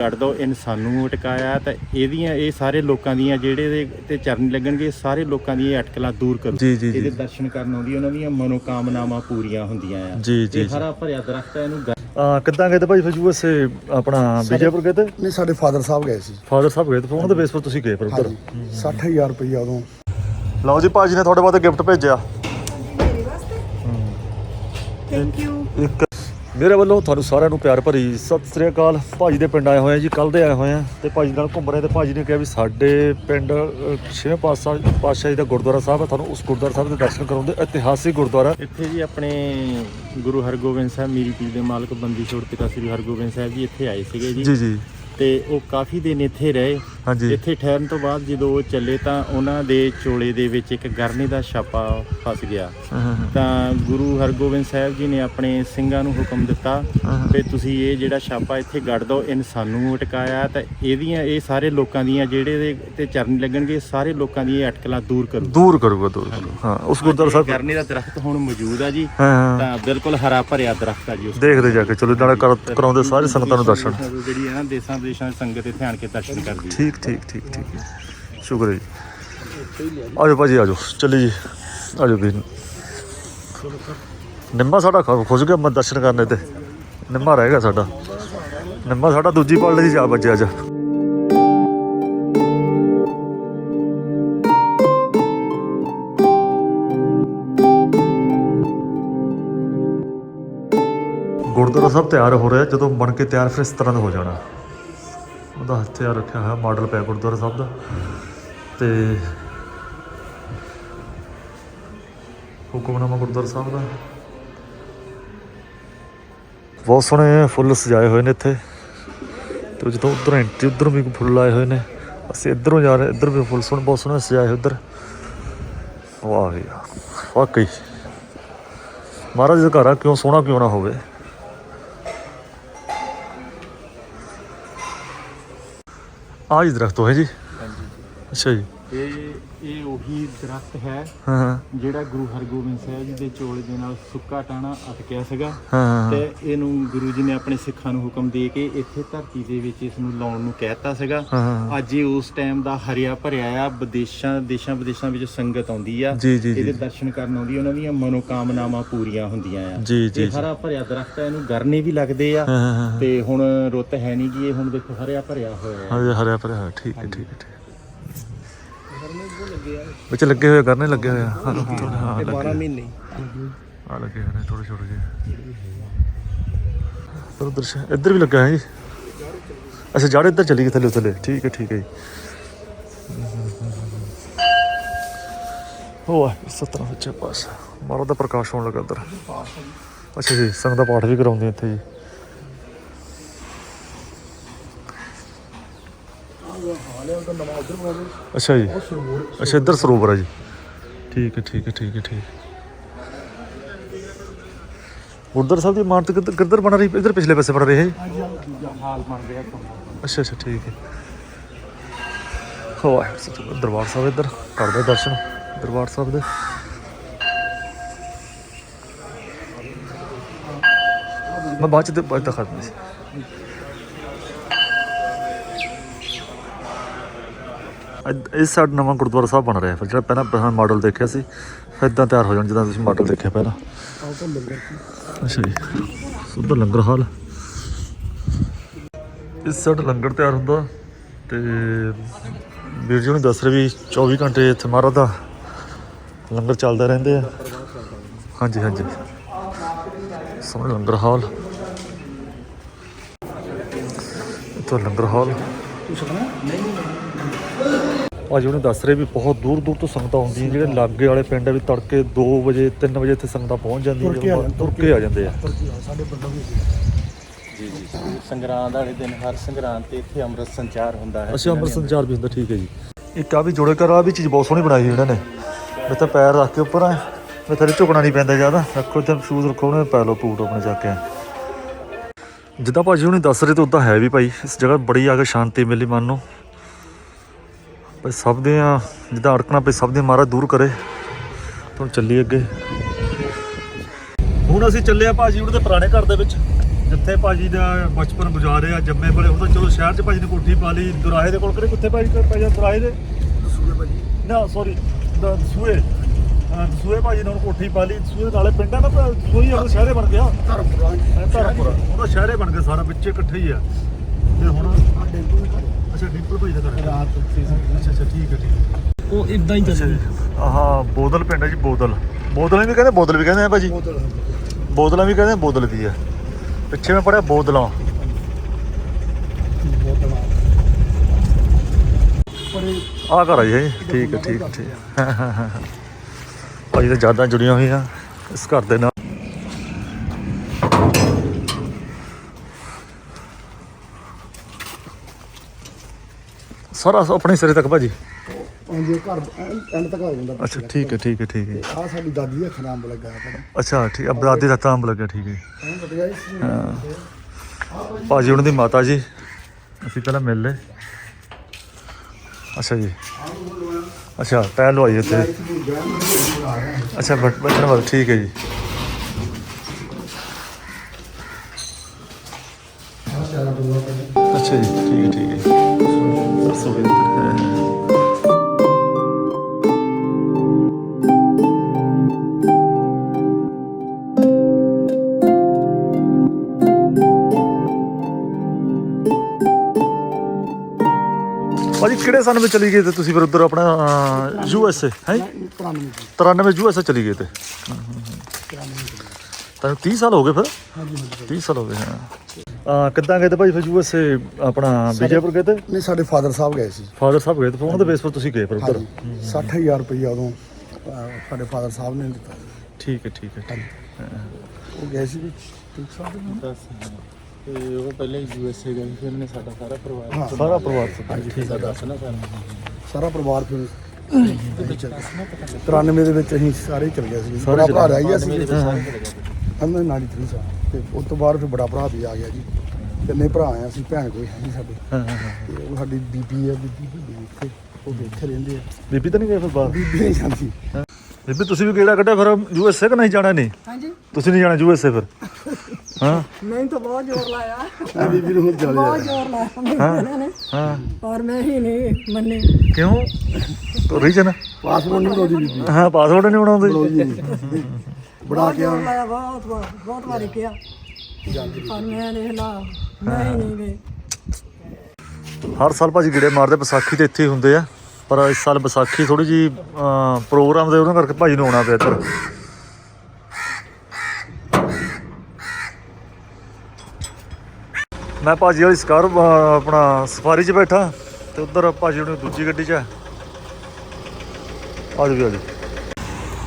ਕੱਢ ਦੋ ਇਨਸਾਨੂੰ ਅਟਕਾਇਆ ਤਾਂ ਇਹਦੀਆਂ ਇਹ ਸਾਰੇ ਲੋਕਾਂ ਦੀਆਂ ਜਿਹੜੇ ਦੇ ਤੇ ਚਰਨ ਲੱਗਣਗੇ ਸਾਰੇ ਲੋਕਾਂ ਦੀਆਂ ਇਹ ਅਟਕਲਾਂ ਦੂਰ ਕਰੋ। ਜੀ, ਜੀ, ਜੀ। ਇਹਦੇ ਦਰਸ਼ਨ ਕਰਨ ਆਉਂਦੀ ਉਹਨਾਂ ਦੀਆਂ ਮਨੋਕਾਮਨਾਵਾਂ ਪੂਰੀਆਂ ਹੁੰਦੀਆਂ ਆ। ਜੀ, ਜੀ, ਇਹ। ਹਰਾ ਭਰਿਆ ਦਰਖਤ ਹੈ ਇਹਨੂੰ ਗ- ਆ ਕਿੱਦਾਂ ਗਏ ਤੇ ਭਾਈ ਫਿਰ ਯੂਐਸਏ ਆਪਣਾ ਵਿਜੇਪੁਰ ਗਏ ਤੇ? ਨਹੀਂ ਸਾਡੇ ਫਾਦਰ ਸਾਹਿਬ ਗਏ ਸੀ। ਫਾਦਰ ਸਾਹਿਬ ਗਏ ਤੇ ਫਿਰ ਉਹਨਾਂ ਦੇ ਬੇਸ 'ਤੇ ਤੁਸੀਂ ਗਏ ਫਿਰ ਉੱਧਰ। ਹਾਂਜੀ। 60000 ਰੁਪਈਆ ਉਦੋਂ। ਲਓ ਜੀ ਭਾਜੀ ਨੇ ਤੁਹਾਡੇ ਵਾਸਤੇ ਗਿਫਟ ਭੇਜਿਆ। ਮੇਰੇ ਵਾਸਤੇ? ਥੈਂਕ ਯੂ ਇੱਕ ਮੇਰੇ ਵੱਲੋਂ ਤੁਹਾਨੂੰ ਸਾਰਿਆਂ ਨੂੰ ਪਿਆਰ ਭਰੀ ਸਤਿ ਸ੍ਰੀ ਅਕਾਲ। ਭਾਜੀ ਦੇ ਪਿੰਡ ਆਏ ਹੋਏ ਆ ਜੀ ਕੱਲ ਦੇ ਆਏ ਹੋਏ ਆ ਤੇ ਭਾਜੀ ਨਾਲ ਘੁੰਮ ਰਹੇ ਤੇ ਭਾਜੀ ਨੇ ਕਿਹਾ ਵੀ ਸਾਡੇ ਪਿੰਡ ਛੇਵੇਂ ਪਾਤਸ਼ਾਹ ਪਾਤਸ਼ਾਹੀ ਦਾ ਗੁਰਦੁਆਰਾ ਸਾਹਿਬ ਹੈ ਤੁਹਾਨੂੰ ਉਸ ਗੁਰਦੁਆਰਾ ਸਾਹਿਬ ਦੇ ਦਰਸ਼ਨ ਕਰਾਉਂਦੇ ਇਤਿਹਾਸਿਕ ਗੁਰਦੁਆਰਾ। ਇੱਥੇ ਜੀ ਆਪਣੇ ਗੁਰੂ ਹਰਗੋਬਿੰਦ ਸਾਹਿਬ ਮੀਰੀ ਪੀਰ ਦੇ ਮਾਲਕ ਬੰਦੀ ਛੋੜ ਪਿਤਾ ਸ੍ਰੀ ਹਰਗੋਬਿੰਦ ਸਾਹਿਬ ਜੀ ਇੱਥੇ ਆਏ ਸੀਗੇ ਜੀ। ਜੀ ਜੀ। ਤੇ ਉਹ ਕਾਫੀ ਦਿਨ ਇੱਥੇ ਰਹੇ। ਹਾਂਜੀ। ਇੱਥੇ ਠਹਿਰਨ ਤੋਂ ਬਾਅਦ ਜਦੋਂ ਉਹ ਚੱਲੇ ਤਾਂ ਉਹਨਾਂ ਦੇ ਚੋਲੇ ਦੇ ਵਿੱਚ ਇੱਕ ਗਰਨੇ ਦਾ ਛਾਪਾ ਫਸ ਗਿਆ। ਤਾਂ ਗੁਰੂ ਹਰਗੋਬਿੰਦ ਸਾਹਿਬ ਜੀ ਨੇ ਆਪਣੇ ਸਿੰਘਾਂ ਨੂੰ ਹੁਕਮ ਦਿੱਤਾ। ਵੀ ਤੁਸੀਂ ਇਹ ਜਿਹੜਾ ਛਾਪਾ ਇੱਥੇ ਗੱਡ ਦਿਓ ਇਨਸਾਨੂੰ ਅਟਕਾਇਆ ਤਾਂ ਇਹਦੀਆਂ ਇਹ ਸਾਰੇ ਲੋਕਾਂ ਦੀਆਂ ਜਿਹੜੇ ਦੇ ਤੇ ਚਰਨ ਲੱਗਣਗੇ ਸਾਰੇ ਲੋਕਾਂ ਦੀਆਂ ਇਹ ਅਟਕਲਾਂ ਦੂਰ ਕਰੋ। ਦੂਰ ਕਰੂਗਾ ਦੂਰ ਕਰੂਗਾ। ਹਾਂ ਉਸ ਗੁਰਦੁਆਰਾ ਸਾਹਿਬ ਗਰਨੇ ਦਾ ਦਰਖਤ ਹੁਣ ਮੌਜੂਦ ਆ ਜੀ। ਤਾਂ ਬਿਲਕੁਲ ਹਰਾ ਭਰਿਆ ਦਰਖਤ ਆ ਜੀ ਉਸ ਦੇਖਦੇ ਜਾ ਕੇ ਚਲੋ ਨਾਲੇ ਕਰ- ਕਰਾਉਂਦੇ ਸਾਰੇ ਸੰਗਤਾਂ ਨੂੰ ਦਰਸ਼ਨ। ਜਿਹੜੀ ਹੈ ਨਾ ਦੇਸਾਂ ਵਿਦੇਸ਼ਾਂ ਦੀ ਸੰਗਤ ਇੱਥੇ ਆਣ ਕੇ ਦਰਸ਼ਨ ਕਰਦੀ ਹੈ। ਠੀਕ ਠੀਕ ਠੀਕ ਠੀਕ। ਸ਼ੁਕਰ ਹੈ ਜੀ। ਆਜੋ ਭਾਜੀ, ਆਜੋ। ਚੱਲੀ ਜੀ। ਆਜੋ ਵੀ। ਨਿੰਮਾ ਸਾਡਾ ਖ- ਗਿਆ ਮੈਂ, ਦਰਸ਼ਨ ਕਰਨੇ ਤੇ ਨਿੰਮਾ ਰਹਿ ਗਿਆ ਸਾਡਾ। ਨਿੰਮਾ ਸਾਡਾ ਦੂਜੀ ਪਾਲੇ ਦੀ ਜਾ ਵੱਜਿਆ ਅੱਜ। ਗੁਰਦੁਆਰਾ ਸਾਹਿਬ ਤਿਆਰ ਹੋ ਰਿਹਾ। ਜਦੋਂ ਬਣ ਕੇ ਤਿਆਰ, ਫਿਰ ਇਸ ਤਰ੍ਹਾਂ ਦਾ ਹੋ ਜਾਣਾ। ਉਹਦਾ ਹਥਿਆਰ ਰੱਖਿਆ ਹੋਇਆ ਮਾਡਲ ਪਿਆ ਗੁਰਦੁਆਰਾ ਸਾਹਿਬ ਦਾ। ਤੇ ਹੁਕਮਨਾਮਾ ਗੁਰਦੁਆਰਾ ਸਾਹਿਬ ਦਾ। ਬਹੁਤ ਸੋਹਣੇ ਫੁੱਲ ਸਜਾਏ ਹੋਏ ਨੇ ਇੱਥੇ। ਤੇ ਜਦੋਂ ਉਧਰ ਐਂਟਰੀ ਉਧਰ ਵੀ ਫੁੱਲ ਆਏ ਹੋਏ ਨੇ। ਅਸੀਂ ਇੱਧਰੋਂ ਜਾ ਰਹੇ, ਇੱਧਰ ਵੀ ਫੁੱਲ ਸੋਹਣੇ, ਬਹੁਤ ਸੋਹਣੇ ਸਜਾਏ ਹੋਏ ਉਧਰ। ਵਾਹ ਵੀ ਵਾਹ। ਵਾਕਈ। ਮਹਾਰਾਜ ਦਾ ਘਰ ਆ, ਕਿਉਂ ਸੋਹਣਾ ਕਿਉਂ ਨਾ ਹੋਵੇ। ਆ ਜੀ ਦਰਖਤ ਹੈ ਜੀ। ਅੱਛਾ ਜੀ। ਇਹ ਇਹ ਉਹੀ ਦਰਖਤ ਹੈ ਹਾਂ ਹਾਂ। ਜਿਹੜਾ ਗੁਰੂ ਹਰਗੋਬਿੰਦ ਸਾਹਿਬ ਜੀ ਦੇ ਚੋਲੇ ਦੇ ਨਾਲ ਸੁੱਕਾ ਟਾਣਾ ਅਟਕਿਆ ਸੀਗਾ। ਹਾਂ ਹਾਂ ਤੇ ਇਹਨੂੰ ਗੁਰੂ ਜੀ ਨੇ ਆਪਣੇ ਸਿੱਖਾਂ ਨੂੰ ਹੁਕਮ ਦੇ ਕੇ ਇੱਥੇ ਧਰਤੀ ਦੇ ਵਿੱਚ ਇਸ ਨੂੰ ਲਾਉਣ ਨੂੰ ਕਹਿਤਾ ਸੀਗਾ। ਹਾਂ, ਹਾਂ। ਅੱਜ ਇਹ ਉਸ ਟਾਈਮ ਦਾ ਹਰਿਆ ਭਰਿਆ ਆ ਵਿਦੇਸ਼ਾਂ ਦੇਸ਼ਾਂ ਵਿਦੇਸ਼ਾਂ ਵਿੱਚ ਸੰਗਤ ਆਉਂਦੀ ਆ। ਇਹਦੇ ਦਰਸ਼ਨ ਕਰਨ ਆਉਂਦੀ ਉਹਨਾਂ ਦੀਆਂ ਮਨੋਕਾਮਨਾਵਾਂ ਪੂਰੀਆਂ ਹੁੰਦੀਆਂ ਆ। ਇਹ ਹਰਾ ਭਰਿਆ ਦਰਖਤ ਹੈ ਇਹਨੂੰ ਗਰਨੇ ਵੀ ਲੱਗਦੇ ਆ। ਹਾਂ, ਹਾਂ, ਹਾਂ। ਤੇ ਹੁਣ ਰੁੱਤ ਹੈ ਨਹੀਂ ਗੀ ਇਹ ਹੁਣ ਦੇਖੋ ਹਰਿਆ ਭਰਿਆ ਹੋਇਆ ਹਰੇ ਹਰਿਆ ਭਰਿਆ ਹੈ ਠੀਕ ਹੈ ਠੀਕ ਹੈ। ਵਿੱਚ ਲੱਗੇ ਹੋਏ ਕਰਨੇ ਲੱਗੇ ਹੋਏ ਆ। ਹਾਂ। ਹਾਂ, ਲੱਗੇ 12 ਮਹੀਨੇ ਆ। ਲੱਗੇ ਹੋਏ ਨੇ ਥੋੜੇ ਛੋਟੇ ਜਿਹੇ। ਪਰ ਉਧਰ ਸ਼- ਇੱਧਰ ਵੀ ਲੱਗਾ ਹੈ ਜੀ। ਅੱਛਾ ਜੜ ਇੱਧਰ ਚਲੀ ਗਈ ਥੱਲੇ ਥੱਲੇ। ਠੀਕ ਹੈ ਠੀਕ ਹੈ ਜੀ। ਹੋ ਆ ਸਤਨਾ ਸੱਚੇ ਪਾਸ ਮਾਰਾ ਦਾ ਪ੍ਰਕਾਸ਼ ਹੋਣ ਲੱਗਾ ਇੱਧਰ। ਅੱਛਾ ਜੀ ਸੰਗ ਦਾ ਪਾਠ ਵੀ ਕਰਾਉਂਦੇ ਇੱਥੇ ਜੀ। ਅੱਛਾ ਜੀ। ਅੱਛਾ, ਇੱਧਰ ਸਰੋਵਰ ਹੈ ਜੀ। ਠੀਕ ਹੈ ਠੀਕ ਹੈ ਠੀਕ ਹੈ, ਠੀਕ ਗੁਰਦੁਆਰਾ ਸਾਹਿਬ ਦੀ ਇਮਾਰਤ ਕਿੱਧਰ ਕਿੱਧਰ ਬਣ ਰਹੀ? ਇੱਧਰ ਪਿਛਲੇ ਪਾਸੇ ਬਣ ਰਹੀ ਹੈ ਜੀ। ਹਾਲ ਬਣ ਰਿਹਾ ਅੱਛਾ ਅੱਛਾ, ਠੀਕ ਹੈ। ਹੋ ਆਇਆ ਦਰਬਾਰ ਸਾਹਿਬ ਇੱਧਰ ਕਰਦੇ ਦਰਸ਼ਨ। ਦਰਬਾਰ ਸਾਹਿਬ ਦੇ। ਮੈਂ ਬਾਅਦ ਚ ਦਿਖਾ ਦਿੰਦਾ ਅੱਜ- ਇਸ ਸਾਈਡ ਨਵਾਂ ਗੁਰਦੁਆਰਾ ਸਾਹਿਬ ਬਣ ਰਿਹਾ ਫਿਰ ਜਿਹੜਾ ਪਹਿਲਾਂ ਪਹਿਲਾਂ ਮਾਡਲ ਦੇਖਿਆ ਸੀ, ਇਦਾਂ ਤਿਆਰ ਹੋ ਜਾਣ ਜਿੱਦਾਂ ਤੁਸੀਂ ਮਾਡਲ ਦੇਖਿਆ ਪਹਿਲਾਂ। ਅੱਛਾ ਜੀ। ਸੁਧਰ ਲੰਗਰ ਹਾਲ। ਇਸ ਸਾਈਡ ਲੰਗਰ ਤਿਆਰ ਹੁੰਦਾ ਤੇ ਵੀਰ ਜੀ ਨੂੰ ਦੱਸ ਰਹੇ ਵੀ 24 ਘੰਟੇ ਇੱਥੇ ਮਹਾਰਾਜ ਦਾ ਲੰਗਰ ਚੱਲਦਾ ਰਹਿੰਦੇ ਆ। ਹਾਂਜੀ ਹਾਂਜੀ। ਸਾਹਮਣੇ ਲੰਗਰ ਹਾਲ। ਇੱਥੇ ਲੰਗਰ ਹਾਲ। ਭਾਜੀ ਉਹਨੇ ਦੱਸ ਰਹੇ ਵੀ ਬਹੁਤ ਦੂਰ ਦੂਰ ਤੋਂ ਸੰਗਤਾਂ ਆਉਂਦੀਆਂ ਜਿਹੜੇ ਲਾਗੇ ਵਾਲੇ ਪਿੰਡ ਆ ਵੀ ਤੜਕੇ 2 ਵਜੇ 3 ਵਜੇ ਇੱਥੇ ਸੰਗਤਾਂ ਪਹੁੰਚ ਜਾਂਦੀਆਂ ਤੁਰ ਕੇ ਆ ਜਦੋਂ ਤੁਰ ਕੇ ਆ ਜਾਂਦੇ ਆ। ਸਾਡੇ ਪਿੰਡੋਂ ਵੀ ਜੀ ਜੀ ਸੰਗਰਾਂਦ ਵਾਲੇ ਦਿਨ ਹਰ ਸੰਗਰਾਂਦ ਤੇ ਇੱਥੇ ਅੰਮ੍ਰਿਤ ਸੰਚਾਰ ਹੁੰਦਾ ਹੈ। ਅੱਛਾ ਅੰਮ੍ਰਿਤ ਸੰਚਾਰ ਵੀ ਹੁੰਦਾ ਠੀਕ ਹੈ ਜੀ। ਇੱਕ ਆ ਵੀ ਜੋੜੇ ਕਰ ਆ ਵੀ ਚੀਜ਼ ਬਹੁਤ ਸੋਹਣੀ ਬਣਾਈ ਇਹਨਾਂ ਨੇ। ਮੈਂ ਤਾਂ ਪੈਰ ਰੱਖ ਕੇ ਉੱਪਰ ਆ ਮੈਂ ਥੱਲੇ ਝੁਕਣਾ ਨਹੀਂ ਪੈਂਦਾ ਜ਼ਿਆਦਾ। ਰੱਖੋ ਤੇ ਸ਼ੂਜ਼ ਰੱਖੋ ਉਹਨੇ ਪੈ ਲਓ ਬੂਟ ਆਪਣੇ ਜਾ ਕੇ। ਜਿੱਦਾਂ ਭਾਜੀ ਹੁਣੀ ਦੱਸ ਰਹੇ ਤੇ ਉਦਾਂ ਹੈ ਵੀ ਭਾਈ ਇਸ ਜਗ੍ਹਾ ਬੜੀ ਆ ਕੇ ਸ਼ਾਂਤੀ ਮਿਲੀ ਮਨ ਨੂੰ। ਭਾਈ ਸਭ ਦੇ ਆ ਜਿੱਦਾਂ ਅੜਕਣਾ ਪਈ ਸਭ ਦੇ ਮਾਰਾ ਦੂਰ ਕਰੇ। ਹੁਣ ਚੱਲੀ ਅੱਗੇ। ਹੁਣ ਅਸੀਂ ਚੱਲੇ ਆ ਭਾਜੀ ਉਹਦੇ ਪੁਰਾਣੇ ਘਰ ਦੇ ਵਿੱਚ। ਜਿੱਥੇ ਭਾਜੀ ਦਾ ਬਚਪਨ ਗੁਜ਼ਾਰਿਆ ਜੰਮੇ ਬੜੇ ਉਹ ਤਾਂ ਚਲੋ ਸ਼ਹਿਰ 'ਚ ਭਾਜੀ ਨੇ ਕੋਠੀ ਪਾ ਲਈ। ਦੁਰਾਹੇ ਦੇ ਕੋਲ ਕਿਹੜੇ ਕਿੱਥੇ ਭਾਜੀ ਕੋਲ ਭਾਜੀ ਦੁਰਾਹੇ ਦੇ? ਦਸੂਏ ਭਾਜੀ। ਨਾ ਸੌਰੀ ਦਸੂਏ। ਦਸੂਏ ਭਾਜੀ ਨੇ ਕੋਠੀ ਪਾ ਲਈ। ਦਸੂਏ ਨਾਲੇ ਪਿੰਡਾਂ ਦਾ ਦਸੂਏ ਉਹ ਸ਼ਹਿਰੇ ਬਣ ਗਿਆ। ਧਰਮਪੁਰਾ ਧਰਮਪੁਰ। ਉਹਦਾ ਸ਼ਹਿਰੇ ਬਣ ਗਿਆ ਸਾਰਾ ਵਿੱਚੇ ਇਕੱਠੇ ਹੀ ਆ। ਤੇ ਹੁਣ ਅੱਛਾ ਡਿੰਪਲ ਭਾਜੀ ਦਾ ਘਰ ਹੈ। ਰਾਤ ਉੱਥੇ ਸੀ। ਅੱਛਾ ਅੱਛਾ ਠੀਕ ਹੈ ਠੀਕ ਹੈ। ਉਹ ਇਦਾਂ ਹੀ ਚੱਲ ਆਹਾ ਬੋਦਲ ਪਿੰਡ ਹੈ ਜੀ ਬੋਦਲ। ਬੋਦਲ ਵੀ ਕਹਿੰਦੇ ਬੋਦਲ ਵੀ ਕਹਿੰਦੇ ਆ ਭਾਜੀ। ਬੋਤਲ ਬੋਦਲਾਂ ਵੀ ਕਹਿੰਦੇ ਬੋਦਲ ਦੀ ਆ ਪਿੱਛੇ ਮੈਂ ਪੜਿਆ ਬੋਦਲਾਂ। ਆ ਘਰ ਆ ਜੀ। ਠੀਕ ਹੈ ਠੀਕ ਹੈ, ਠੀਕ। ਹੈ ਭਾਜੀ ਤਾਂ ਯਾਦਾਂ ਜੁੜੀਆਂ ਹੋਈਆਂ ਇਸ ਘਰ ਦੇ ਨਾਲ। ਸਾਰਾ ਆਪਣੇ ਸਿਰੇ ਤੱਕ ਭਾਜੀ? ਪੰਜੇ ਘਰ ਐਂਡ ਤੱਕ ਆ ਜਾਂਦਾ। ਅੱਛਾ ਠੀਕ ਹੈ ਠੀਕ ਹੈ ਠੀਕ ਹੈ। ਆ ਸਾਡੀ ਦਾਦੀ ਦਾ ਖਨਾਮ ਲੱਗਾ ਹੈ ਅੱਛਾ ਠੀਕ ਅਬ ਦਾਦੀ ਦਾ ਤਾਂਬ ਲੱਗਿਆ ਠੀਕ ਹੈ। ਹਾਂ। ਭਾਜੀ ਉਹਨਾਂ ਦੀ ਮਾਤਾ ਜੀ ਅਸੀਂ ਪਹਿਲਾਂ ਮਿਲ ਲਏ। ਅੱਛਾ ਜੀ। ਅੱਛਾ ਪੈਰ ਲਵਾਈ ਇੱਥੇ। ਅੱਛਾ ਬਟ ਬਟਨ ਵਾਲਾ ਠੀਕ ਹੈ ਜੀ। ਅੱਛਾ ਜੀ ਠੀਕ ਹੈ ਠੀਕ ਹੈ। ਕਿਹੜੇ ਸਾਲ ਵਿੱਚ ਚਲੀ ਗਏ ਤੇ ਤੁਸੀਂ ਫਿਰ ਉਧਰ ਆਪਣਾ ਯੂ ਐਸ ਏ ਹੈ? 93 ਜੀ 93 ਯੂ ਐਸ ਏ ਚਲੀ ਗਏ ਤੇ। ਤਾਂ 30 ਸਾਲ ਹੋ ਗਏ ਫਿਰ? ਹਾਂਜੀ ਹਾਂਜੀ 30 ਸਾਲ ਹੋ ਗਏ ਹਾਂ। ਆ ਕਿੱਦਾਂ ਗਏ ਤੇ ਭਾਈ ਫਿਰ ਯੂ ਐਸ ਏ ਆਪਣਾ ਵਿਜੇਪੁਰ ਗਏ ਤੇ? ਨਹੀਂ ਸਾਡੇ ਫਾਦਰ ਸਾਹਿਬ ਗਏ ਸੀ। ਫਾਦਰ ਸਾਹਿਬ ਗਏ ਤੇ ਫਿਰ ਉਹਨਾਂ ਦੇ ਬੇਸ 'ਤੇ ਤੁਸੀਂ ਗਏ ਫਿਰ ਉਧਰ? ਹਾਂਜੀ। 60000 ਰੁਪਈਆ ਉਦੋਂ ਸਾਡੇ ਫਾਦਰ ਸਾਹਿਬ ਨੇ ਦਿੱਤਾ। ਠੀਕ ਹੈ ਠੀਕ ਹੈ ਉਹ ਗਏ ਸੀ ਵੀ ਠੀਕ ਸਾਹਿਬ ਦੱਸ ਤੇ ਉਹ ਪਹਿਲੇ ਯੂ ਐਸ ਏ ਗਏ ਫਿਰ ਨੇ ਸਾਡਾ ਸਾਰਾ ਪਰਿਵਾਰ ਹਾਂ ਸਾਰਾ ਪਰਿਵਾਰ ਤੋਂ ਹਾਂਜੀ ਦੱਸ ਨਾ ਸਾਨੂੰ ਸਾਰਾ ਪਰਿਵਾਰ ਫਿਰ ਅਸੀਂ ਚੱਲ ਗਏ। 93 ਦੇ ਵਿੱਚ ਅਸੀਂ ਸਾਰੇ ਚਲ ਗਏ ਸੀ। ਸਾਰੇ ਬੜਾ ਚਲੇ ਭਰਾ। ਰਹਿ ਗਿਆ ਸੀ। ਸਾਰੇ ਚਲੇ ਗਏ। ਅੰਦਰ ਨਾਲ ਹੀ ਤਰੀ ਸਾਲ ਤੇ ਉਸ ਤੋਂ ਬਾਅਦ ਫਿਰ ਬੜਾ ਭਰਾ ਵੀ ਆ ਗਿਆ ਜੀ। ਤਿੰਨੇ ਭਰਾ ਆ ਅਸੀਂ ਭੈਣ ਕੋਈ ਹੈ ਨਹੀਂ ਸਾਡੇ। ਹਾਂ ਹਾਂ ਹਾਂ। ਤੇ ਉਹ ਸਾਡੀ ਬੀਬੀ ਹੈ ਬੀਬੀ ਵੱਡੀ ਇੱਥੇ। ਉਹ ਵੀ ਇੱਥੇ ਰਹਿੰਦੇ ਆ। ਬੀਬੀ ਤਾਂ ਨਹੀਂ ਗਏ ਫਿਰ ਬਾਹਰ? ਬੀਬੀ ਨਹੀਂ ਜਾਂਦੀ। ਬੀਬੀ ਤੁਸੀਂ ਵੀ ਕਿਹੜਾ ਕੱਢਿਆ ਫਿਰ ਯੂ ਐਸ ਏ ਕਿ ਨਹੀਂ ਜਾਣਾ ਨਹੀਂ ਹਾਂਜੀ। ਤੁਸੀਂ ਨਹੀਂ ਜਾਣਾ ਯੂ ਐਸ ਏ ਫਿਰ? ਹਾਂ। ਮੈਂ ਤਾਂ ਬਹੁਤ ਜ਼ੋਰ ਲਾਇਆ। ਆ ਬੀਬੀ ਨੂੰ ਹੁਣ ਚੱਲ ਬਹੁਤ ਜਾ ਜ਼ੋਰ ਲਾਇਆ ਮੈਨੂੰ ਇਹਨਾਂ ਨੇ। ਹਾਂ। ਪਰ ਮੈਂ ਹੀ ਨਹੀਂ ਮੰਨੀ। ਕਿਉਂ? ਰੀਜਨ ਪਾਸਪੋਰਟ ਨਹੀਂ ਬਣਾਉਂਦੀ ਬੀਬੀ। ਹਾਂ ਪਾਸਵਰਡ ਨਹੀਂ ਬਣਾਉਂਦੇ। ਬਣਾਉਂਦੀ ਨਹੀਂ। ਬਣਾ ਬਹੁਤ ਕੇ ਜ਼ੋਰ ਆ ਲਾਇਆ ਬਹੁਤ ਵਾਰ ਬਹੁਤ ਵਾਰੀ ਕਿਹਾ। ਪਰ ਮੈਂ ਦੇਖ ਲਾ ਮੈਂ ਹੀ ਨਹੀਂ ਗਈ। ਹਰ ਸਾਲ ਭਾਜੀ ਗਿੜੇ ਮਾਰਦੇ ਵਿਸਾਖੀ ਤੇ ਇੱਥੇ ਹੀ ਹੁੰਦੇ ਆ। ਪਰ ਇਸ ਸਾਲ ਵਿਸਾਖੀ ਥੋੜੀ ਜੀ ਪ੍ਰੋਗਰਾਮ ਦੇ ਉਹਨਾਂ ਕਰਕੇ ਭਾਜੀ ਨੂੰ ਆਉਣਾ ਪਿਆ ਇੱਧਰ। ਮੈਂ ਭਾਜੀ ਵਾਲੀ ਸਕਾਰ ਆਪਣਾ ਸਫਾਰੀ 'ਚ ਬੈਠਾ ਤੇ ਉਧਰ ਭਾਜੀ ਉਹਨੇ ਦੂਜੀ ਗੱਡੀ 'ਚ ਆ। ਆਜੋ ਵੀ ਆਜੋ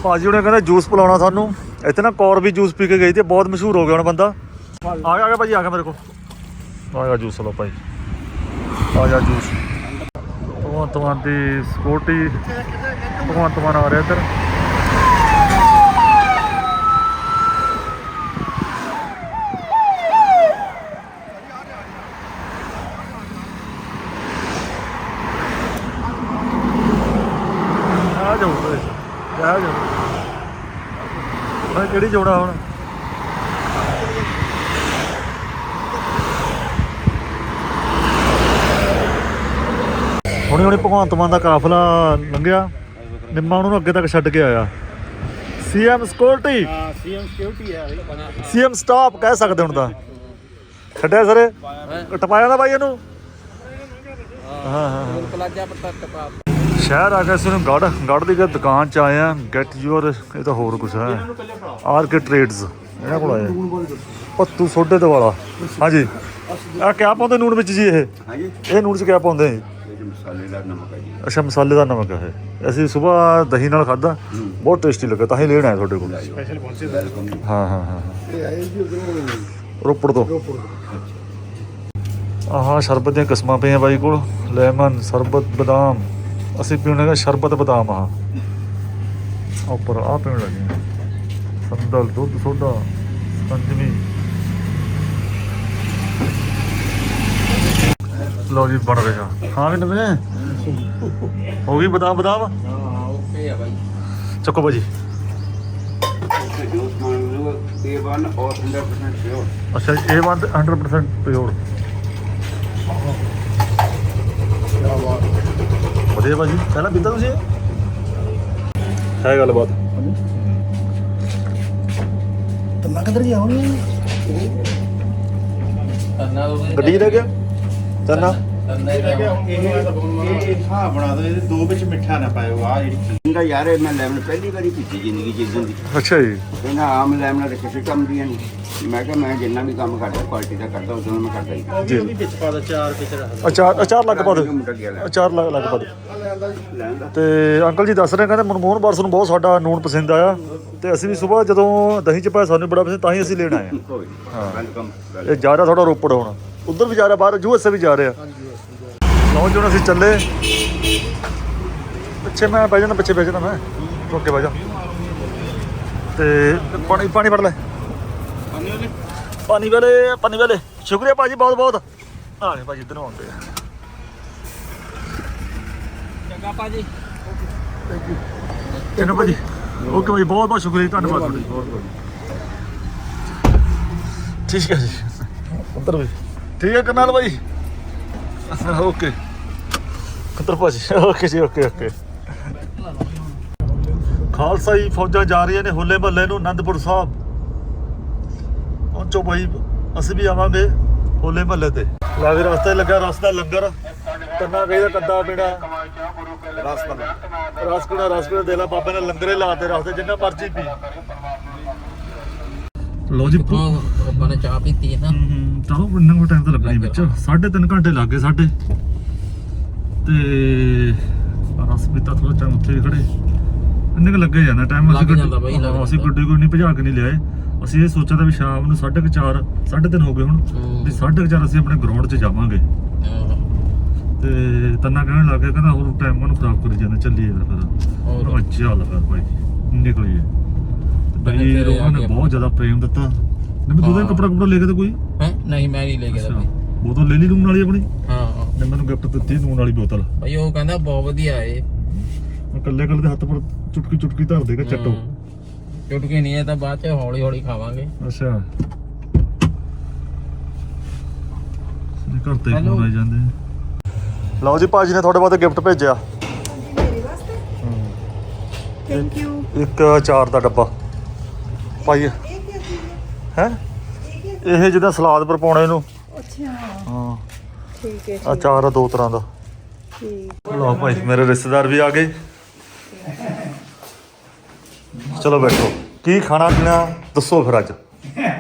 ਭਾਜੀ ਉਹਨੇ ਕਹਿੰਦਾ ਜੂਸ ਪਿਲਾਉਣਾ ਸਾਨੂੰ। ਇੱਥੇ ਨਾ ਕੌਰ ਜੂਸ ਪੀ ਕੇ ਗਈ ਤੇ ਬਹੁਤ ਮਸ਼ਹੂਰ ਹੋ ਗਿਆ ਹੁਣ ਬੰਦਾ। ਆ ਗਿਆ ਆ ਗਿਆ ਭਾਜੀ, ਆ ਗਿਆ ਮੇਰੇ ਕੋਲ। ਆ ਗਿਆ ਜੂਸ, ਲਓ ਭਾਈ। ਆ ਜਾ ਜੂਸ। ਭਗਵੰਤ ਮਾਨ ਦੀ ਸਕੂਟੀ ਭਗਵੰਤ ਮਾਨ ਆ ਰਿਹਾ ਇੱਧਰ ਆ ਜਾਓ ਓਏ ਜਾ ਜਾਓ ਮੈਂ ਕਿਹੜੀ ਜੋੜਾ ਹੁਣ। ਹੁਣੇ ਹੁਣੇ ਭਗਵੰਤ ਮਾਨ ਦਾ ਕਾਫਲਾ ਲੰਘਿਆ। ਨਿੰਮਾ ਉਹਨੂੰ ਅੱਗੇ ਤੱਕ ਛੱਡ ਕੇ ਆਇਆ। ਸੀਐਮ ਸਕਿਉਰਟੀ ਹਾਂ ਸੀਐਮ ਸਿਕਿਉਰਿਟੀ ਹੈ ਸੀਐਮ ਸਟਾਪ ਕਹਿ ਸਕਦੇ ਹੁਣ ਤਾਂ। ਛੱਡਿਆ ਸਰ? ਟਪਾਇਆ ਨਾ ਬਾਈ ਇਹਨੂੰ। ਹਾਂ। ਹਾਂ ਪਲਾਜਾ ਪੱਟਾ ਟਪਾ ਸ਼ਹਿਰ ਆ ਗਿਆ ਸੀ ਉਹਨੂੰ ਗੜ ਗੜ ਦੀ ਦੁਕਾਨ ਚ ਆਏ ਆ ਗੈਟ ਯੂਅਰ ਇਹ ਤਾਂ ਹੋਰ ਕੁਝ ਹੈ। ਆਰ ਕੇ ਟ੍ਰੇਡਸ ਇਹਨਾਂ ਕੋਲ ਆਏ। ਪੱਤੂ ਸੋਡੇ ਦੇ ਵਾਲਾ। ਹਾਂਜੀ। ਆ ਕਿਆ ਪਾਉਂਦੇ ਨੂਣ ਵਿੱਚ ਜੀ ਇਹ? ਹਾਂਜੀ। ਇਹ ਨੂਣ ਚ ਕਿਆ ਪਾਉਂਦੇ? ਮਸਾਲੇਦਾਰ ਨਮਕ ਹੈ ਜੀ। ਅੱਛਾ ਮਸਾਲੇਦਾਰ ਨਮਕ ਹੈ ਇਹ। ਅਸੀਂ ਸਵੇਰ ਦਹੀਂ ਨਾਲ ਖਾਦਾ ਬਹੁਤ ਟੇਸਟੀ ਲੱਗਾ ਤਾਂ ਹੀ ਲੈਣ ਆਏ ਤੁਹਾਡੇ ਕੋਲ। ਵੈਲਕਮ ਹਾਂ ਹਾਂ ਹਾਂ ਹਾਂ। ਇਹ ਆਏ ਜੀ ਉਧਰੋਂ ਰੋਪੜ ਤੋਂ। ਰੋਪੜ ਆਹ ਸ਼ਰਬਤ ਦੀਆਂ ਕਿਸਮਾਂ ਪਈਆਂ ਬਾਈ ਕੋਲ। ਲੈਮਨ ਸ਼ਰਬਤ ਬਦਾਮ। ਅਸੀਂ ਪੀਣੇ ਦਾ ਸ਼ਰਬਤ ਬਦਾਮ ਆ। ਉੱਪਰ ਆ ਪੀਣ ਲੱਗੇ ਸੰਦਲ ਦੁੱਧ ਸੋਡਾ ਸੰਜਮੀ ਲਓ ਜੀ ਬਣ ਰਿਹਾ। ਹਾਂ ਵੀ ਨਵੇਂ ਹੋ ਗਈ ਬਦਾਮ ਬਦਾਮ? ਓਕੇ ਆ ਬਾਈ। ਚੱਕੋ ਭਾਜੀ। ਤੇ ਜੋ ਸਮਾਨ ਮਿਲੂਗਾ। A1 ਔਰ 100% ਪਿਓਰ ਅੱਛਾ ਇਹ ਬੰਦ 100% ਪਿਓਰ ਵਧੀਆ ਭਾਜੀ। ਪਹਿਲਾਂ ਪੀਤਾ ਤੁਸੀਂ ਇਹ? ਹੈ ਗੱਲਬਾਤ। ਤੰਨਾ ਕਿੱਧਰ ਗਿਆ ਹੁਣ? ਗੱਡੀ ਰਹਿ ਗਿਆ ਗਿਆ ਇਹ ਇਹ ਹਾਂ ਬਣਾ ਦੋ ਇਹਦੇ ਦੋ ਵਿੱਚ ਮਿੱਠਾ ਨਾ ਪਾਇਓ। ਆ ਜਿਹੜੀ ਕਹਿੰਦਾ ਯਾਰ ਇਹ ਮੈਂ ਲੈਮਨ ਪਹਿਲੀ ਵਾਰੀ ਪੀਤੀ ਜ਼ਿੰਦਗੀ ਚ ਇਦਾਂ ਦੀ। ਅੱਛਾ ਜੀ। ਕਹਿੰਦਾ ਆਮ ਲੈਮਨ ਤੇ ਕਿਸੇ ਕੰਮ ਦੀਆਂ ਨਹੀਂ। ਮੈਂ ਕਿਹਾ ਮੈਂ ਜਿੰਨਾ ਵੀ ਕੰਮ ਕਰਦਾ ਕੁਆਲਿਟੀ ਦਾ ਕਰਦਾ ਉਦੋਂ ਮੈਂ ਕਰਦਾ ਹੀ ਉਹ ਵੀ ਉਹ ਵੀ ਵਿੱਚ ਪਾ ਦੋ ਚਾਰ ਵਿੱਚ ਰੱਖ ਦਿਓ। ਅਚਾਰ ਅਚਾਰ ਲੱਗ ਪਾ ਦੇ ਮੁੰਡਾ ਗਿਆ ਲੈ। ਅਚਾਰ ਲੱਗ ਲੱਗ ਪਾ ਦੇ ਲੈਂਦਾ ਤੇ ਅੰਕਲ ਜੀ ਦੱਸ ਰਹੇ ਕਹਿੰਦੇ ਮਨਮੋਹਨ ਬਾਰਸ ਨੂੰ ਬਹੁਤ ਸਾਡਾ ਨੂਣ ਪਸੰਦ ਆਇਆ। ਤੇ ਅਸੀਂ ਵੀ ਸਵੇਰ ਜਦੋਂ ਦਹੀਂ ਚ ਪਾਇਆ ਸਾਨੂੰ ਬੜਾ ਪਸੰਦ ਤਾਂ ਹੀ ਅਸੀਂ ਲੈਣ ਆਏ ਹਾਂ। ਇਹ ਜਾ ਰਿਹਾ ਥੋੜਾ ਰੋਪੜ ਹੁਣ। ਉਧਰ ਵੀ ਜਾ ਰਿਹਾ ਬਾਹਰ ਯੂਐਸਏ ਵੀ ਜਾ ਰਿਹਾ। ਲਓ ਜੀ ਹੁਣ ਅਸੀਂ ਚੱਲੇ ਪਿੱਛੇ ਮੈਂ ਬਹਿ ਜਾਣਾ ਪਿੱਛੇ ਬਹਿ ਜਾਣਾ ਮੈਂ। ਰੁਕ ਕੇ ਬਹਿ ਜਾ। ਤੇ ਪਾਣੀ ਪਾਣੀ ਫੜ ਲੈ। ਪਾਣੀ ਵਾਲੇ ਪਾਣੀ ਵਾਲੇ। ਸ਼ੁਕਰੀਆ ਭਾਜੀ ਬਹੁਤ ਬਹੁਤ। ਆ ਗਏ ਭਾਜੀ ਇੱਧਰ ਆਉਂਦੇ ਆ। ਚੰਗਾ ਭਾਜੀ। ਇਹਨੂੰ ਭਾਜੀ। ਓਕੇ ਭਾਜੀ ਬਹੁਤ ਬਹੁਤ ਸ਼ੁਕਰੀਆ ਧੰਨਵਾਦ ਤੁਹਾਡਾ। ਬਹੁਤ ਬਹੁਤ ਠੀਕ ਹੈ ਜੀ। ਉੱਤਰ ਭਾਜੀ ਠੀਕ ਹੈ ਕਰਨਾਲ ਭਾਜੀ। ਓਕੇ ਉੱਤਰ ਭਾਜੀ ਓਕੇ ਜੀ, ਓਕੇ ਓਕੇ। ਖਾਲਸਾ ਜੀ ਫੌਜਾਂ ਜਾ ਰਹੀਆਂ ਨੇ ਹੋਲੇ ਮਹੱਲੇ ਨੂੰ ਆਨੰਦਪੁਰ ਸਾਹਿਬ। ਪਹੁੰਚੋ ਭਾਈ, ਅਸੀਂ ਵੀ ਆਵਾਂਗੇ ਹੋਲੇ ਮਹੱਲੇ ਤੇ। ਲੈ ਵੀ ਰਸਤੇ ਲੱਗਾ, ਰਸਤਾ ਲੰਗਰ। ਕੰਨਾ ਕਹੀਦਾ ਰਸ ਦਾ ਰਸ ਪੀਣਾ। ਰਸ ਪੀਣਾ ਦੇ ਲਾ, ਬਾਬੇ ਨੇ ਲੰਗਰੇ ਲਾਤੇ ਰਸਤੇ, ਜਿੰਨਾ ਮਰਜ਼ੀ ਪੀ। ਲੋ ਜੀ ਹਾਂ ਆਪਾਂ ਨੇ ਚਾਹ ਪੀਤੀ ਹੈ ਨਾ। ਚਲੋ ਕਿੰਨਾ ਕੁ ਟਾਈਮ ਤਾਂ ਲੱਗਣਾ ਹੀ ਵਿੱਚ 3.5 ਘੰਟੇ ਲੱਗ ਗਏ ਸਾਡੇ ਤੇ ਰਸ ਪੀਤਾ ਥੋੜਾ ਟਾਈਮ ਉੱਥੇ ਹੀ ਖੜੇ। ਇੰਨੇ ਕੁ ਲੱਗੇ ਜਾਂਦਾ ਟਾਈਮ ਲੱਗ ਜਾਂਦਾ ਬਾਈ, ਲੱਗ ਹਾਂ, ਅਸੀਂ ਜਾਂਦਾ। ਗੱਡੀ ਕੋਈ ਨਹੀਂ ਭਜਾ ਕੇ ਨਹੀਂ ਲਿਆਏ। ਅਸੀਂ ਇਹ ਸੋਚਿਆ ਤਾਂ ਵੀ ਸ਼ਾਮ ਨੂੰ 4:30 3:30 ਹੋ ਗਏ ਹੁਣ। ਵੀ 4:30 ਅਸੀਂ ਆਪਣੇ ਗਰਾਊਂਡ 'ਚ ਜਾਵਾਂਗੇ। ਤੇ ਤੰਨਾ ਕਹਿਣ ਲੱਗ ਗਿਆ ਕਹਿੰਦਾ ਹੋਰ ਟਾਈਮ ਨੂੰ ਖਰਾਬ ਕਰੀ ਜਾਂਦਾ? ਚੱਲੀਏ ਫਿਰ। ਅੱਛਾ ਲੱਗਾ ਭਾਈ ਨਿਕਲੀਏ। ਬਈ ਤੇਰੇ ਉਹਨਾਂ ਨੇ ਆ ਕੇ ਬਹੁਤ ਜ਼ਿਆਦਾ ਪ੍ਰੇਮ ਦਿੱਤਾ। ਨਹੀਂ ਮੈਂ ਦੋਵੇਂ ਹਾਂ। ਕੱਪੜਾ ਕੁਪੜਾ ਲੈ ਕੇ ਤਾਂ ਕੋਈ? ਹੈ? ਨਹੀਂ ਮੈਂ ਨਹੀਂ ਲੈ ਕੇ ਅੱਛਾ। ਦਾ ਬੋਤਲ ਲੈ ਲਈ ਨੂਨ ਵਾਲੀ ਆਪਣੀ? ਹਾਂ ਨੇ ਮੈਨੂੰ ਗਿਫਟ ਦਿੱਤੀ ਨੂਨ ਵਾਲੀ ਬੋਤਲ। ਭਾਈ ਉਹ ਕਹਿੰਦਾ ਬਹੁਤ ਵਧੀਆ ਏ। ਮੈਂ ਇਕੱਲੇ ਇਕੱਲੇ ਦੇ ਹੱਥ ਪਰ ਚੁਟਕੀ ਚੁਟਕੀ ਧਰ ਦੇਗਾ ਚੱਟੋ। ਹੂੰ। ਚੁਟਕੀ ਨਹੀਂ ਹੈ ਤਾਂ ਬਾਅਦ ਚ ਹੌਲੀ ਹੌਲੀ ਖਾਵਾਂਗੇ। ਅੱਛਾ। ਇਹ ਘਰ ਤੇ Hello. ਫੋਨ ਆਈ ਜਾਂਦੇ ਲਓ ਜੀ ਭਾਜੀ ਨੇ ਤੁਹਾਡੇ ਵਾਸਤੇ ਗਿਫਟ ਭੇਜਿਆ। ਮੇਰੇ ਵਾਸਤੇ? ਥੈਂਕ ਯੂ ਇੱਕ ਅਚਾਰ ਦਾ ਡੱਬਾ। ਚੀਜ਼ ਹੈ? ਹੈ ਇਹ ਜਿਹਦਾ ਸਲਾਦ ਪਰ ਪਾਉਣੇ ਨੂੰ ਅੱਛਾ। ਹਾਂ। ਠੀਕ ਹੈ ਅਚਾਰ ਆ ਦੋ ਤਰ੍ਹਾਂ ਦਾ। ਠੀਕ। ਲਓ ਭਾਈ ਮੇਰੇ ਰਿਸ਼ਤੇਦਾਰ ਵੀ ਆ ਗਏ। ਚਲੋ ਬੈਠੋ। ਕੀ ਖਾਣਾ ਪੀਣਾ? ਦੱਸੋ ਫਿਰ ਅੱਜ।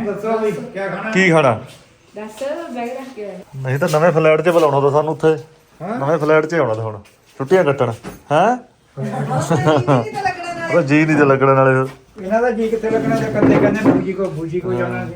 ਦੱਸੋ ਵੀ ਕੀ ਖਾਣਾ? ਕੀ ਖਾਣਾ? ਦੱਸ ਬੈਗ ਰੱਖ ਕੇ ਨਹੀਂ ਤਾਂ ਨਵੇਂ ਫਲੈਟ 'ਚ ਬੁਲਾਉਣਾ ਤਾਂ ਸਾਨੂੰ ਉੱਥੇ। ਨਵੇਂ ਫਲੈਟ 'ਚ ਆਉਣਾ ਤਾਂ ਹੁਣ। ਛੁੱਟੀਆਂ ਕੱਟਣ। ਹੈ। ਉਹ ਜੀ ਨਹੀਂ ਤੇ ਲੱਗਣ ਵਾਲੇ ਫਿਰ। ਇਹਨਾਂ ਦਾ ਜੀ ਕਿੱਥੇ ਲੱਗਣਾ ਤੇ ਕੰਦੇ ਕਹਿੰਦੇ ਬੂਜੀ ਕੋ ਬੂਜੀ ਕੋ ਜਾਣਾ ਸੀ।